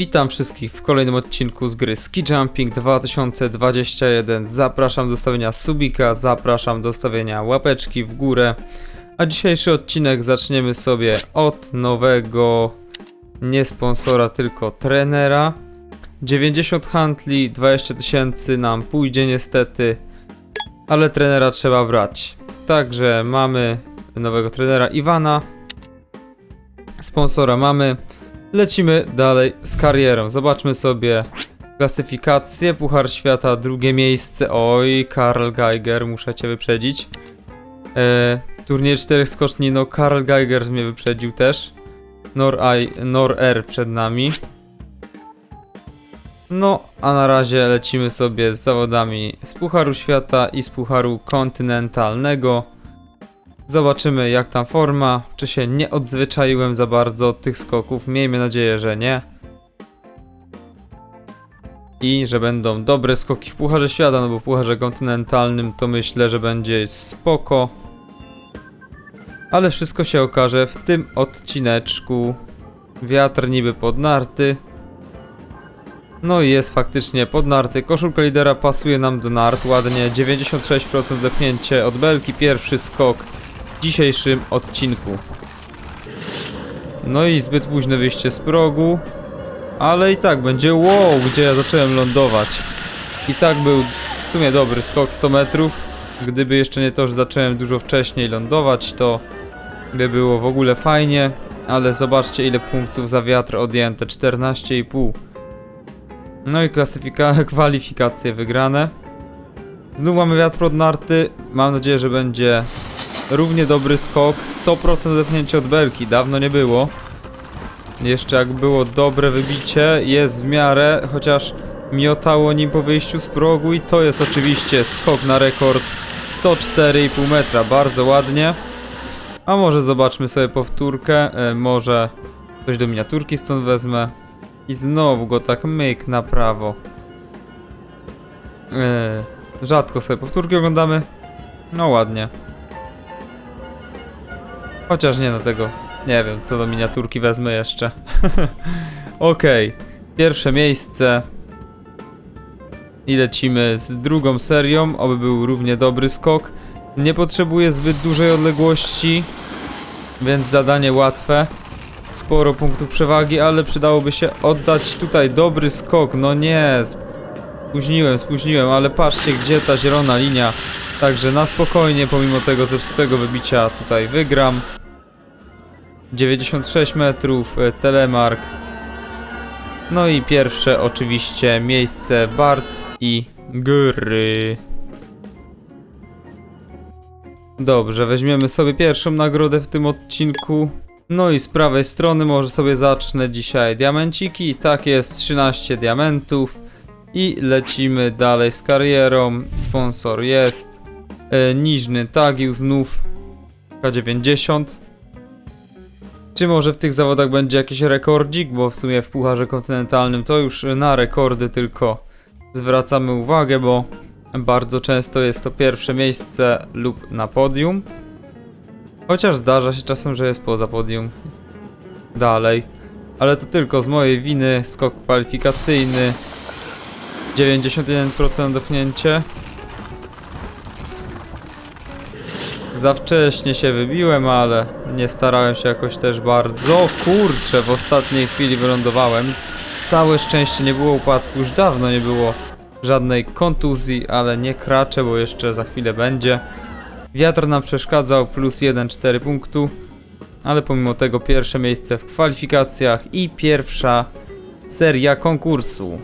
Witam wszystkich w kolejnym odcinku z gry Ski Jumping 2021. Zapraszam do stawienia subika, zapraszam do stawienia łapeczki w górę. A dzisiejszy odcinek zaczniemy sobie od nowego, nie sponsora, tylko trenera. 90 handli, 20 tysięcy nam pójdzie niestety, ale trenera trzeba brać. Także mamy nowego trenera Iwana. Sponsora mamy. Lecimy dalej z karierą. Zobaczmy sobie klasyfikację. Puchar Świata, drugie miejsce. Oj, Karl Geiger, muszę cię wyprzedzić. E, turniej czterech skoczni, no Karl Geiger mnie wyprzedził też. Nor, I, Nor R przed nami. No, a na razie lecimy sobie z zawodami z Pucharu Świata i z Pucharu Kontynentalnego. Zobaczymy jak tam forma, czy się nie odzwyczaiłem za bardzo od tych skoków. Miejmy nadzieję, że nie. I że będą dobre skoki w Pucharze Świata, no bo w Pucharze Kontynentalnym to myślę, że będzie spoko. Ale wszystko się okaże w tym odcineczku. Wiatr niby pod narty. No i jest faktycznie pod narty. Koszulka lidera pasuje nam do nart ładnie. 96% depnięcie od belki. Pierwszy skok dzisiejszym odcinku. No i zbyt późne wyjście z progu. Ale i tak będzie wow, gdzie ja zacząłem lądować. I tak był w sumie dobry skok 100 metrów. Gdyby jeszcze nie to, że zacząłem dużo wcześniej lądować, to by było w ogóle fajnie. Ale zobaczcie ile punktów za wiatr odjęte. 14,5. No i klasyfika kwalifikacje wygrane. Znów mamy wiatr pod narty. Mam nadzieję, że będzie równie dobry skok. 100% zepchnięcie od belki. Dawno nie było. Jeszcze jak było dobre wybicie, jest w miarę, chociaż miotało nim po wyjściu z progu i to jest oczywiście skok na rekord 104,5 metra. Bardzo ładnie. A może zobaczmy sobie powtórkę. E, może coś do miniaturki stąd wezmę. I znowu go tak myk na prawo. E, rzadko sobie powtórki oglądamy. No ładnie. Chociaż nie no tego. Nie wiem, co do miniaturki wezmę jeszcze. Okej. Pierwsze miejsce. I lecimy z drugą serią, oby był równie dobry skok. Nie potrzebuję zbyt dużej odległości, więc zadanie łatwe. Sporo punktów przewagi, ale przydałoby się oddać tutaj dobry skok. No nie, spóźniłem, spóźniłem, ale patrzcie gdzie ta zielona linia. Także na spokojnie, pomimo tego zepsutego wybicia tutaj wygram. 96 metrów, e, telemark. No i pierwsze oczywiście miejsce Bart i Gry. Dobrze, weźmiemy sobie pierwszą nagrodę w tym odcinku. No i z prawej strony może sobie zacznę dzisiaj diamenciki. Tak jest, 13 diamentów. I lecimy dalej z karierą. Sponsor jest. E, Niżny Tagił znów. K90. Czy może w tych zawodach będzie jakiś rekordzik, bo w sumie w Pucharze Kontynentalnym to już na rekordy tylko zwracamy uwagę, bo bardzo często jest to pierwsze miejsce lub na podium. Chociaż zdarza się czasem, że jest poza podium. Dalej. Ale to tylko z mojej winy. Skok kwalifikacyjny. 91% dopnięcie. Za wcześnie się wybiłem, ale nie starałem się jakoś też bardzo. Kurczę, w ostatniej chwili wylądowałem. Całe szczęście nie było upadku, już dawno nie było żadnej kontuzji, ale nie kraczę, bo jeszcze za chwilę będzie. Wiatr nam przeszkadzał, plus 1,4 punktu, ale pomimo tego pierwsze miejsce w kwalifikacjach i pierwsza seria konkursu.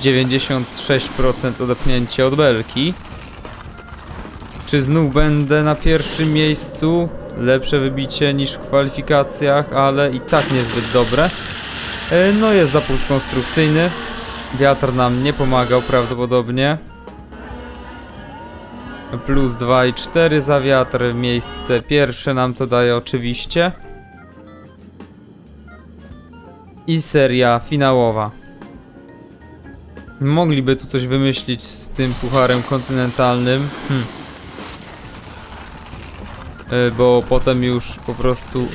96% odepchnięcie od belki. Czy znów będę na pierwszym miejscu? Lepsze wybicie niż w kwalifikacjach, ale i tak niezbyt dobre. E, No jest zapód konstrukcyjny. Wiatr nam nie pomagał prawdopodobnie. Plus 2 i 4 za wiatr. Miejsce pierwsze nam to daje oczywiście. I seria finałowa. Mogliby tu coś wymyślić z tym pucharem kontynentalnym. Hm. Y, bo potem już po prostu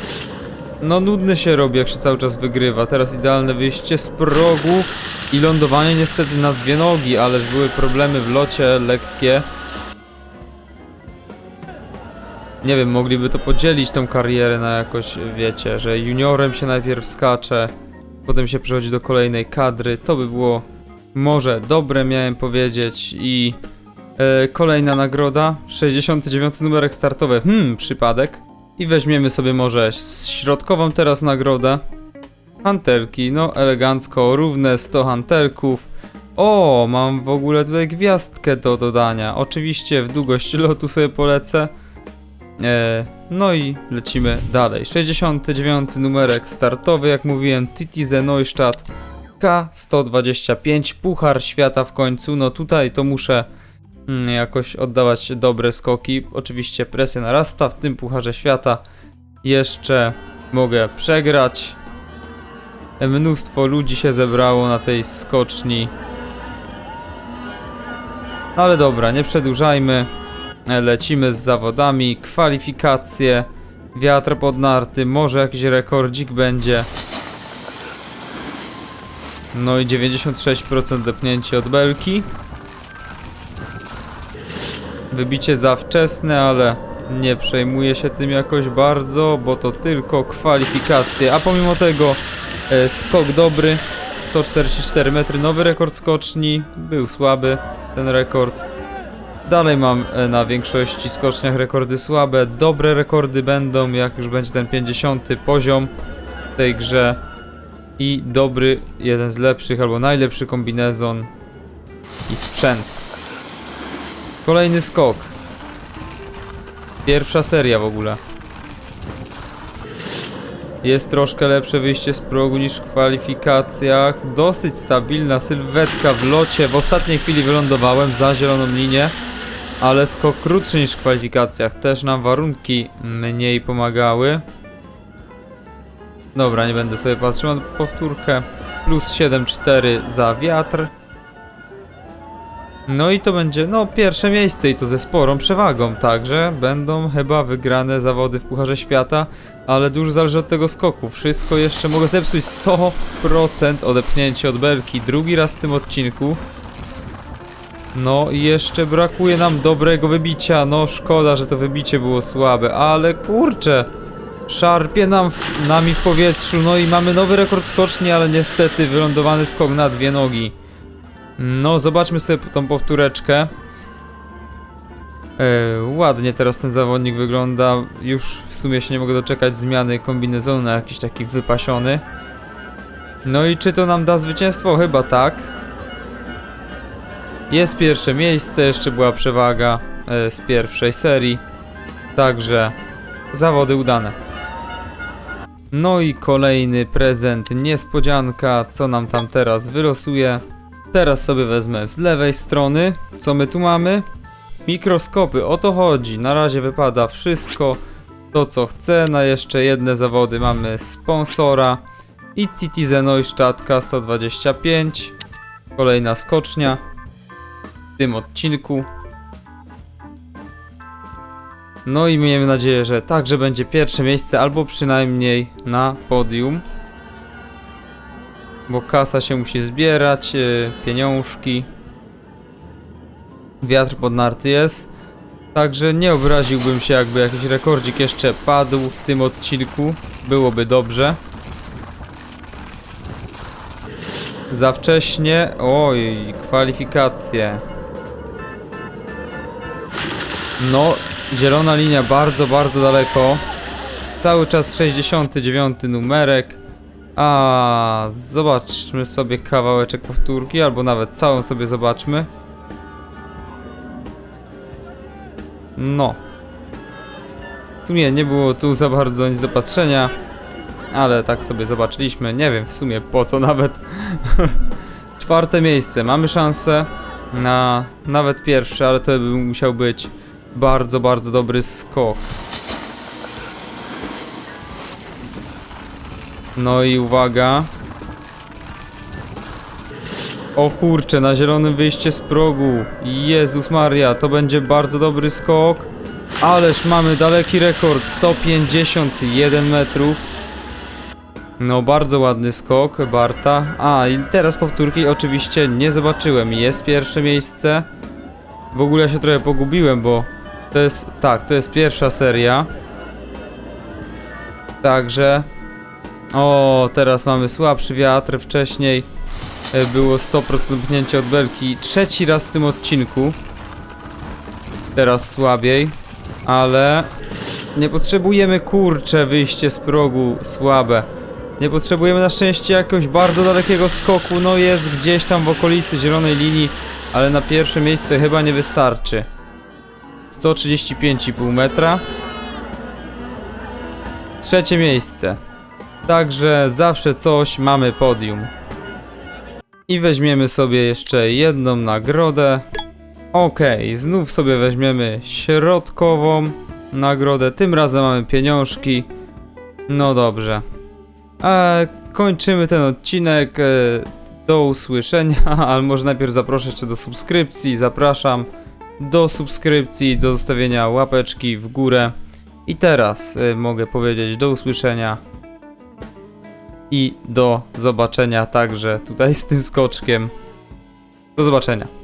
No nudny się robi, jak się cały czas wygrywa. Teraz idealne wyjście z progu i lądowanie niestety na dwie nogi, ależ były problemy w locie lekkie. Nie wiem, mogliby to podzielić tą karierę na jakoś, wiecie, że juniorem się najpierw skacze, potem się przechodzi do kolejnej kadry. To by było może dobre, miałem powiedzieć. I e, kolejna nagroda, 69 numerek startowy. Hmm, przypadek. I weźmiemy sobie może środkową teraz nagrodę. Hantelki, no elegancko, równe 100 hantelków. O, mam w ogóle tutaj gwiazdkę do dodania. Oczywiście w długość lotu sobie polecę. E, no i lecimy dalej. 69 numerek startowy, jak mówiłem, Titi ze Neustadt K125, Puchar Świata w końcu. No tutaj to muszę jakoś oddawać dobre skoki. Oczywiście presja narasta w tym Pucharze Świata. Jeszcze mogę przegrać. Mnóstwo ludzi się zebrało na tej skoczni. No ale dobra, nie przedłużajmy. Lecimy z zawodami, kwalifikacje, wiatr pod narty, może jakiś rekordzik będzie. No i 96% depnięcie od belki. Wybicie za wczesne, ale nie przejmuję się tym jakoś bardzo, bo to tylko kwalifikacje. A pomimo tego e, skok dobry, 144 metry, nowy rekord skoczni, był słaby ten rekord. Dalej mam e, na większości skoczniach rekordy słabe. Dobre rekordy będą, jak już będzie ten 50 poziom w tej grze. I dobry, jeden z lepszych albo najlepszy kombinezon i sprzęt. Kolejny skok. Pierwsza seria w ogóle. Jest troszkę lepsze wyjście z progu niż w kwalifikacjach. Dosyć stabilna sylwetka w locie. W ostatniej chwili wylądowałem za zieloną linię ale skok krótszy niż w kwalifikacjach. Też nam warunki mniej pomagały. Dobra, nie będę sobie patrzył na powtórkę. Plus 7,4 za wiatr. No i to będzie, no, pierwsze miejsce i to ze sporą przewagą, także będą chyba wygrane zawody w Pucharze Świata, ale dużo zależy od tego skoku. Wszystko jeszcze mogę zepsuć 100% odepchnięcie od belki. Drugi raz w tym odcinku. No i jeszcze brakuje nam dobrego wybicia. No szkoda, że to wybicie było słabe, ale kurczę. Szarpie nam w, nami w powietrzu. No i mamy nowy rekord skoczni, ale niestety wylądowany skok na dwie nogi. No, zobaczmy sobie tą powtóreczkę. E, ładnie teraz ten zawodnik wygląda. Już w sumie się nie mogę doczekać zmiany kombinezonu na jakiś taki wypasiony. No i czy to nam da zwycięstwo? Chyba tak. Jest pierwsze miejsce, jeszcze była przewaga e, z pierwszej serii. Także zawody udane. No i kolejny prezent, niespodzianka, co nam tam teraz wylosuje. Teraz sobie wezmę z lewej strony, co my tu mamy? Mikroskopy, o to chodzi. Na razie wypada wszystko, to co chcę. Na jeszcze jedne zawody mamy sponsora. I TT Neustadt K125. Kolejna skocznia w tym odcinku. No i miejmy nadzieję, że także będzie pierwsze miejsce, albo przynajmniej na podium. Bo kasa się musi zbierać, yy, pieniążki. Wiatr pod narty jest. Także nie obraziłbym się, jakby jakiś rekordzik jeszcze padł w tym odcinku. Byłoby dobrze. Za wcześnie. Oj, kwalifikacje. No, zielona linia bardzo, bardzo daleko. Cały czas 69 numerek. A zobaczmy sobie kawałeczek powtórki, albo nawet całą sobie zobaczmy. No. W sumie nie było tu za bardzo nic do patrzenia, ale tak sobie zobaczyliśmy. Nie wiem w sumie po co nawet. Czwarte miejsce. Mamy szansę na nawet pierwsze, ale to by musiał być bardzo, bardzo dobry skok. No i uwaga. O kurczę, na zielonym wyjście z progu. Jezus Maria, to będzie bardzo dobry skok. Ależ mamy daleki rekord, 151 metrów. No, bardzo ładny skok Barta. A, i teraz powtórki oczywiście nie zobaczyłem. Jest pierwsze miejsce. W ogóle się trochę pogubiłem, bo to jest, tak, to jest pierwsza seria. Także, o, teraz mamy słabszy wiatr. Wcześniej e, było 100% pchnięcie od belki. Trzeci raz w tym odcinku. Teraz słabiej, ale nie potrzebujemy kurcze wyjście z progu słabe. Nie potrzebujemy na szczęście jakiegoś bardzo dalekiego skoku, no jest gdzieś tam w okolicy zielonej linii, ale na pierwsze miejsce chyba nie wystarczy. 135,5 metra. Trzecie miejsce. Także zawsze coś mamy podium. I weźmiemy sobie jeszcze jedną nagrodę. Okej, znów sobie weźmiemy środkową nagrodę. Tym razem mamy pieniążki. No dobrze. E, kończymy ten odcinek. E, do usłyszenia, ale może najpierw zaproszę jeszcze do subskrypcji. Zapraszam do subskrypcji, do zostawienia łapeczki w górę. I teraz e, mogę powiedzieć do usłyszenia i do zobaczenia także tutaj z tym skoczkiem. Do zobaczenia.